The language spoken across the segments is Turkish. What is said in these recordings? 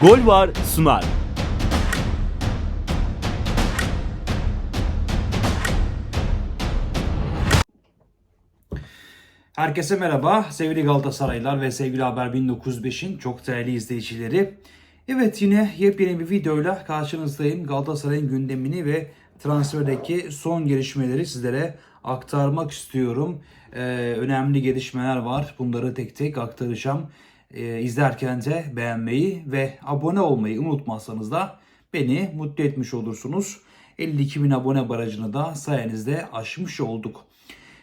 Gol var sunar. Herkese merhaba sevgili Galatasaraylılar ve sevgili Haber 1905'in çok değerli izleyicileri. Evet yine yepyeni bir videoyla karşınızdayım. Galatasaray'ın gündemini ve transferdeki son gelişmeleri sizlere aktarmak istiyorum. Ee, önemli gelişmeler var. Bunları tek tek aktaracağım. Ee, izlerken de beğenmeyi ve abone olmayı unutmazsanız da beni mutlu etmiş olursunuz. 52 bin abone barajını da sayenizde aşmış olduk.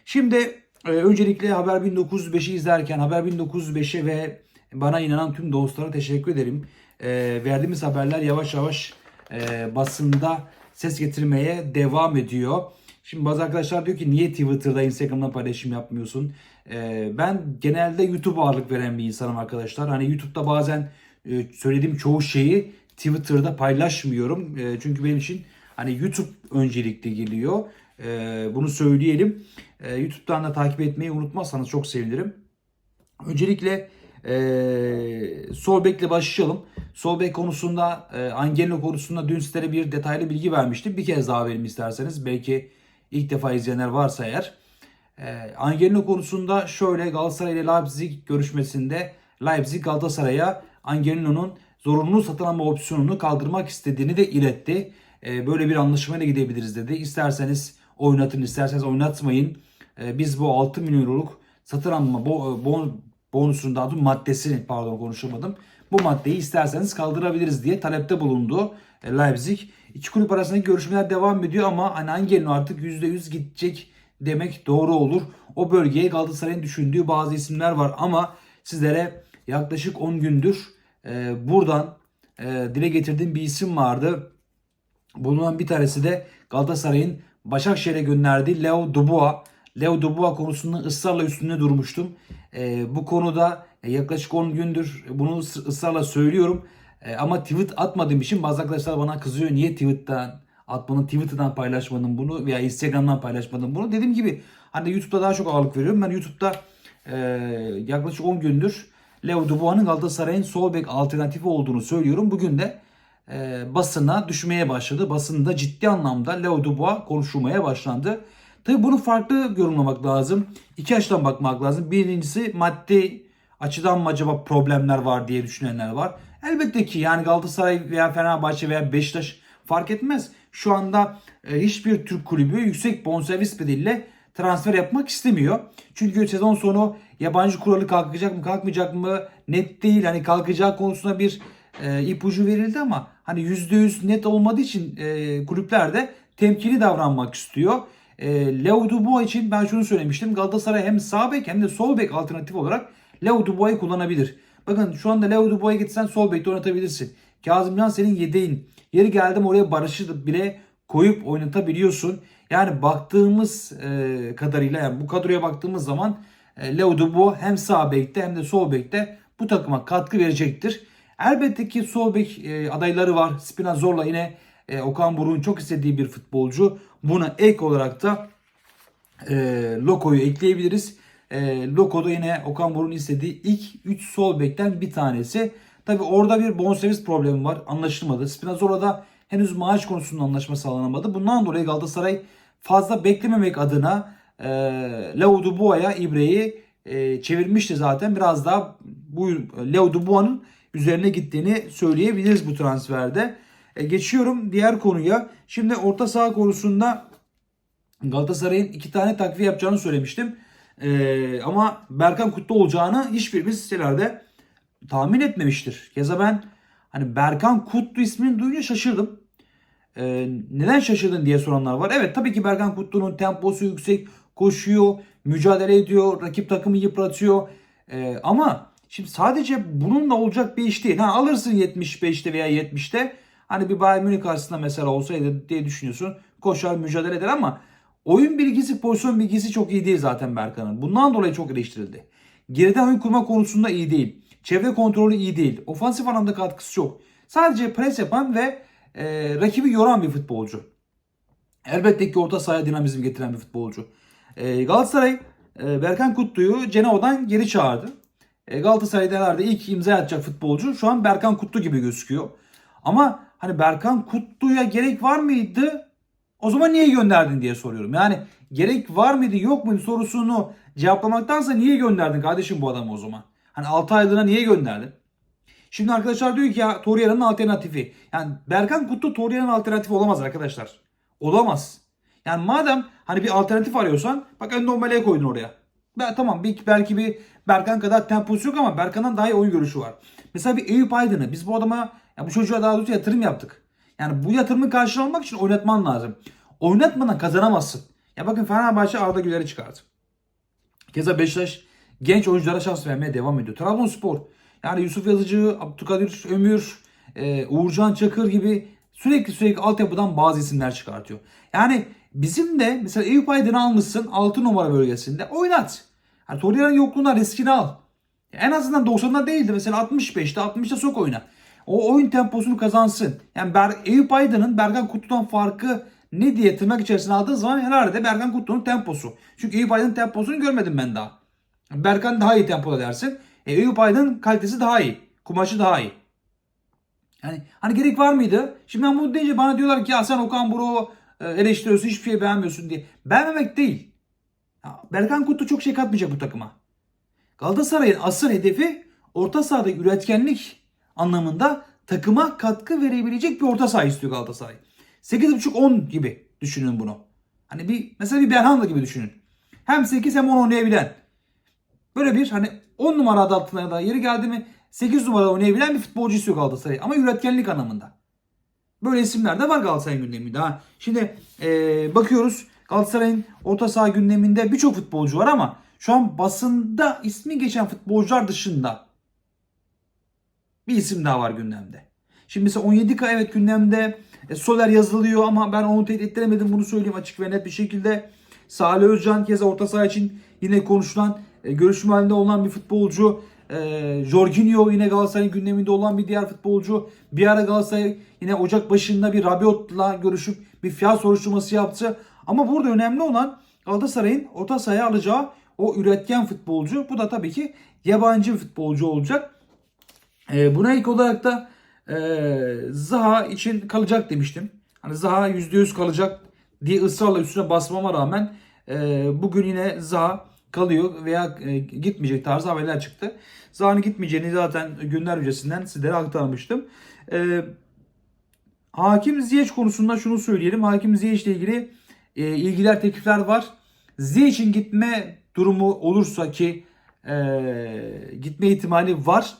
Şimdi e, öncelikle Haber 1905'i izlerken Haber 1905'e ve bana inanan tüm dostlara teşekkür ederim. E, verdiğimiz haberler yavaş yavaş e, basında ses getirmeye devam ediyor. Şimdi bazı arkadaşlar diyor ki niye Twitter'da, Instagram'da paylaşım yapmıyorsun? E, ben genelde YouTube ağırlık veren bir insanım arkadaşlar. Hani YouTube'da bazen e, söylediğim çoğu şeyi Twitter'da paylaşmıyorum. E, çünkü benim için hani YouTube öncelikli geliyor. E, bunu söyleyelim. E, YouTube'dan da takip etmeyi unutmazsanız çok sevinirim. Öncelikle e, sol bekle başlayalım. Sol bek konusunda e, Angelo konusunda dün sizlere bir detaylı bilgi vermiştim. Bir kez daha verim isterseniz. Belki ilk defa izleyenler varsa eğer. E, Angelo konusunda şöyle Galatasaray ile Leipzig görüşmesinde Leipzig Galatasaray'a Angelo'nun zorunlu satın alma opsiyonunu kaldırmak istediğini de iletti. E, böyle bir anlaşmayla gidebiliriz dedi. İsterseniz oynatın, isterseniz oynatmayın. E, biz bu 6 milyon euroluk satın alma bo, bon, bonusunun daha doğrusu maddesini pardon konuşamadım. Bu maddeyi isterseniz kaldırabiliriz diye talepte bulundu Leipzig. İki kulüp arasındaki görüşmeler devam ediyor ama hani Angelino artık %100 gidecek demek doğru olur. O bölgeye Galatasaray'ın düşündüğü bazı isimler var ama sizlere yaklaşık 10 gündür e, buradan e, dile getirdiğim bir isim vardı. Bulunan bir tanesi de Galatasaray'ın Başakşehir'e gönderdiği Leo Dubois. Leo Dubois konusunda ısrarla üstünde durmuştum. E, bu konuda yaklaşık 10 gündür bunu ıs- ısrarla söylüyorum. E, ama tweet atmadığım için bazı arkadaşlar bana kızıyor. Niye tweet'ten atmanın, Twitter'dan paylaşmadın bunu veya Instagram'dan paylaşmadın bunu. Dediğim gibi hani YouTube'da daha çok ağırlık veriyorum. Ben YouTube'da e, yaklaşık 10 gündür Leo Dubois'ın Galatasaray'ın sol bek alternatifi olduğunu söylüyorum. Bugün de e, basına düşmeye başladı. Basında ciddi anlamda Leo Dubois konuşulmaya başlandı. Tabi bunu farklı yorumlamak lazım. İki açıdan bakmak lazım. Birincisi maddi açıdan mı acaba problemler var diye düşünenler var. Elbette ki yani Galatasaray veya Fenerbahçe veya Beşiktaş fark etmez. Şu anda e, hiçbir Türk kulübü yüksek bonservis bedeliyle transfer yapmak istemiyor. Çünkü sezon sonu yabancı kuralı kalkacak mı kalkmayacak mı net değil. Hani kalkacağı konusunda bir e, ipucu verildi ama hani %100 net olmadığı için e, kulüpler de temkinli davranmak istiyor. E, Leo Dubois için ben şunu söylemiştim. Galatasaray hem sağ bek hem de sol bek alternatif olarak Leo Dubois'u kullanabilir. Bakın şu anda Leo Dubois'a gitsen sol bekte oynatabilirsin. Kazımcan senin yedeğin. Yeri geldim oraya Barış'ı bile koyup oynatabiliyorsun. Yani baktığımız e, kadarıyla yani bu kadroya baktığımız zaman e, Leo Dubois hem sağ bekte hem de sol bekte bu takıma katkı verecektir. Elbette ki sol bek e, adayları var. Spinazzorla yine e, Okan Buruk'un çok istediği bir futbolcu. Buna ek olarak da Loko'yu ekleyebiliriz. E, Loko da yine Okan Buruk'un istediği ilk 3 sol bekten bir tanesi. Tabi orada bir bonservis problemi var. Anlaşılmadı. Spinazzola da henüz maaş konusunda anlaşma sağlanamadı. Bundan dolayı Galatasaray fazla beklememek adına e, Leo Dubois'a İbre'yi e, çevirmişti zaten. Biraz daha bu Leo Dubois'un üzerine gittiğini söyleyebiliriz bu transferde. E, geçiyorum diğer konuya. Şimdi orta saha konusunda Galatasaray'ın iki tane takviye yapacağını söylemiştim. E, ama Berkan Kutlu olacağını hiçbirimiz sitelerde tahmin etmemiştir. Keza ben hani Berkan Kutlu ismini duyunca şaşırdım. E, neden şaşırdın diye soranlar var. Evet tabii ki Berkan Kutlu'nun temposu yüksek, koşuyor, mücadele ediyor, rakip takımı yıpratıyor. E, ama şimdi sadece bununla olacak bir iş değil. Ha, alırsın 75'te veya 70'te. Hani bir Bayern Münih karşısında mesela olsaydı diye düşünüyorsun. Koşar, mücadele eder ama oyun bilgisi, pozisyon bilgisi çok iyi değil zaten Berkan'ın. Bundan dolayı çok eleştirildi. Geriden oyun kurma konusunda iyi değil. Çevre kontrolü iyi değil. Ofansif anlamda katkısı çok. Sadece pres yapan ve e, rakibi yoran bir futbolcu. Elbette ki orta sahaya dinamizm getiren bir futbolcu. E, Galatasaray e, Berkan Kutlu'yu Cenova'dan geri çağırdı. e, Galatasaray'da herhalde ilk imza atacak futbolcu şu an Berkan Kutlu gibi gözüküyor. Ama hani Berkan Kutlu'ya gerek var mıydı? O zaman niye gönderdin diye soruyorum. Yani gerek var mıydı yok muydu sorusunu cevaplamaktansa niye gönderdin kardeşim bu adamı o zaman? Hani 6 aylığına niye gönderdin? Şimdi arkadaşlar diyor ki ya Torreira'nın alternatifi. Yani Berkan Kutlu Torreira'nın alternatifi olamaz arkadaşlar. Olamaz. Yani madem hani bir alternatif arıyorsan bak Endombele'ye koydun oraya. Ben, tamam bir, belki bir Berkan kadar temposu yok ama Berkan'dan daha iyi oyun görüşü var. Mesela bir Eyüp Aydın'ı biz bu adama ya bu çocuğa daha doğrusu yatırım yaptık. Yani bu yatırımın karşılığını almak için oynatman lazım. Oynatmadan kazanamazsın. Ya bakın Fenerbahçe Arda Güler'i çıkardı. Keza Beşiktaş genç oyunculara şans vermeye devam ediyor. Trabzonspor yani Yusuf Yazıcı, Abdülkadir Ömür, e, Uğurcan Çakır gibi sürekli sürekli altyapıdan bazı isimler çıkartıyor. Yani bizim de mesela Eyüp Aydın'ı almışsın 6 numara bölgesinde oynat. Yani Torreira'nın yokluğunda riskini al. En azından 90'da değildi. Mesela 65'te 60'ta sok oyna. O oyun temposunu kazansın. Yani Ber Eyüp Aydın'ın Berkan Kutlu'dan farkı ne diye tırnak içerisine aldığı zaman herhalde Berkan Kutlu'nun temposu. Çünkü Eyüp Aydın'ın temposunu görmedim ben daha. Berkan daha iyi tempoda dersin. E, Eyüp Aydın kalitesi daha iyi. Kumaşı daha iyi. Yani hani gerek var mıydı? Şimdi ben bunu deyince bana diyorlar ki ya sen Okan Buruk'u e, eleştiriyorsun hiçbir şey beğenmiyorsun diye. Beğenmemek değil. Berkan Kutlu çok şey katmayacak bu takıma. Galatasaray'ın asıl hedefi orta sahadaki üretkenlik anlamında takıma katkı verebilecek bir orta saha istiyor Galatasaray. 8.5-10 gibi düşünün bunu. Hani bir mesela bir Berhanda gibi düşünün. Hem 8 hem 10 oynayabilen. Böyle bir hani 10 numara adı altında da yeri geldi mi 8 numara oynayabilen bir futbolcu istiyor Galatasaray. Ama üretkenlik anlamında. Böyle isimler de var Galatasaray'ın gündeminde. Ha. Şimdi eee, bakıyoruz Galatasaray'ın orta saha gündeminde birçok futbolcu var ama şu an basında ismi geçen futbolcular dışında bir isim daha var gündemde. Şimdi mesela 17K evet gündemde. E, Soler yazılıyor ama ben onu teyit ettiremedim bunu söyleyeyim açık ve net bir şekilde. Salih Özcan keza orta saha için yine konuşulan e, görüşme halinde olan bir futbolcu. E, Jorginho yine Galatasaray'ın gündeminde olan bir diğer futbolcu. Bir ara Galatasaray yine Ocak başında bir Rabiot'la görüşüp bir fiyat soruşturması yaptı. Ama burada önemli olan Galatasaray'ın orta sahaya alacağı o üretken futbolcu. Bu da tabii ki yabancı bir futbolcu olacak. E, buna ilk olarak da e, Zaha için kalacak demiştim. Hani Zaha %100 kalacak diye ısrarla üstüne basmama rağmen e, bugün yine Zaha kalıyor veya e, gitmeyecek tarzı haberler çıktı. Zaha'nın gitmeyeceğini zaten günler öncesinden sizlere aktarmıştım. E, Hakim Ziyech konusunda şunu söyleyelim. Hakim Ziyech ile ilgili e, ilgiler teklifler var. Ziyech'in gitme durumu olursa ki e, gitme ihtimali var.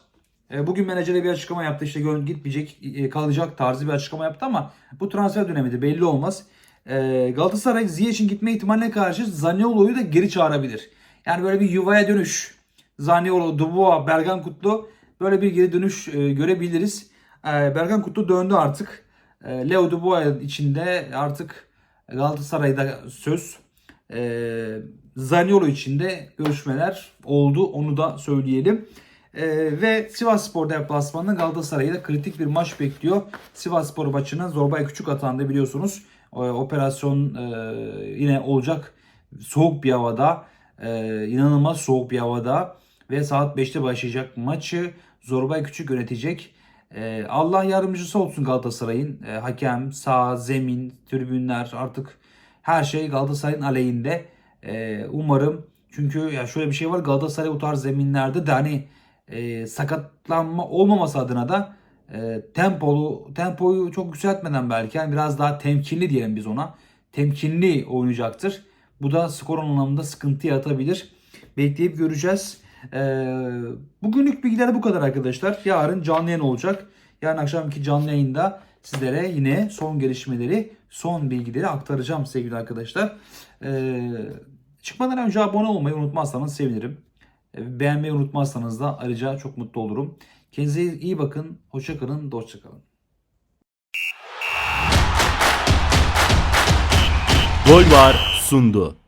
E, Bugün menajere bir açıklama yaptı. İşte gitmeyecek, e, kalacak tarzı bir açıklama yaptı ama bu transfer dönemidir belli olmaz. E, Galatasaray Ziyech'in gitme ihtimaline karşı Zaniolo'yu da geri çağırabilir. Yani böyle bir yuvaya dönüş. Zaniolo, Dubois, Bergan Kutlu böyle bir geri dönüş görebiliriz. Bergan Kutlu döndü artık. Leo Dubois içinde artık Galatasaray'da söz. Zaniolo için de görüşmeler oldu. Onu da söyleyelim. Ee, ve Sivas Spor deplasmanında Galatasaray'ı da kritik bir maç bekliyor. Sivas Spor maçına Zorbay Küçük atandı biliyorsunuz. Ee, operasyon e, yine olacak soğuk bir havada. e, inanılmaz soğuk bir havada. Ve saat 5'te başlayacak maçı Zorbay Küçük yönetecek. Ee, Allah yardımcısı olsun Galatasaray'ın. Ee, hakem, sağ, zemin, tribünler artık her şey Galatasaray'ın aleyhinde. Ee, umarım çünkü ya şöyle bir şey var Galatasaray bu tarz zeminlerde de hani e, sakatlanma olmaması adına da e, tempolu tempoyu çok yükseltmeden belki yani biraz daha temkinli diyelim biz ona. Temkinli oynayacaktır. Bu da skor anlamında sıkıntı yaratabilir. Bekleyip göreceğiz. E, bugünlük bilgiler bu kadar arkadaşlar. Yarın canlı yayın olacak. Yarın akşamki canlı yayında sizlere yine son gelişmeleri, son bilgileri aktaracağım sevgili arkadaşlar. E, çıkmadan önce abone olmayı unutmazsanız sevinirim. E, Beğenmeyi unutmazsanız da ayrıca çok mutlu olurum. Kendinize iyi bakın. Hoşça kalın. Dostça kalın. Gol var sundu.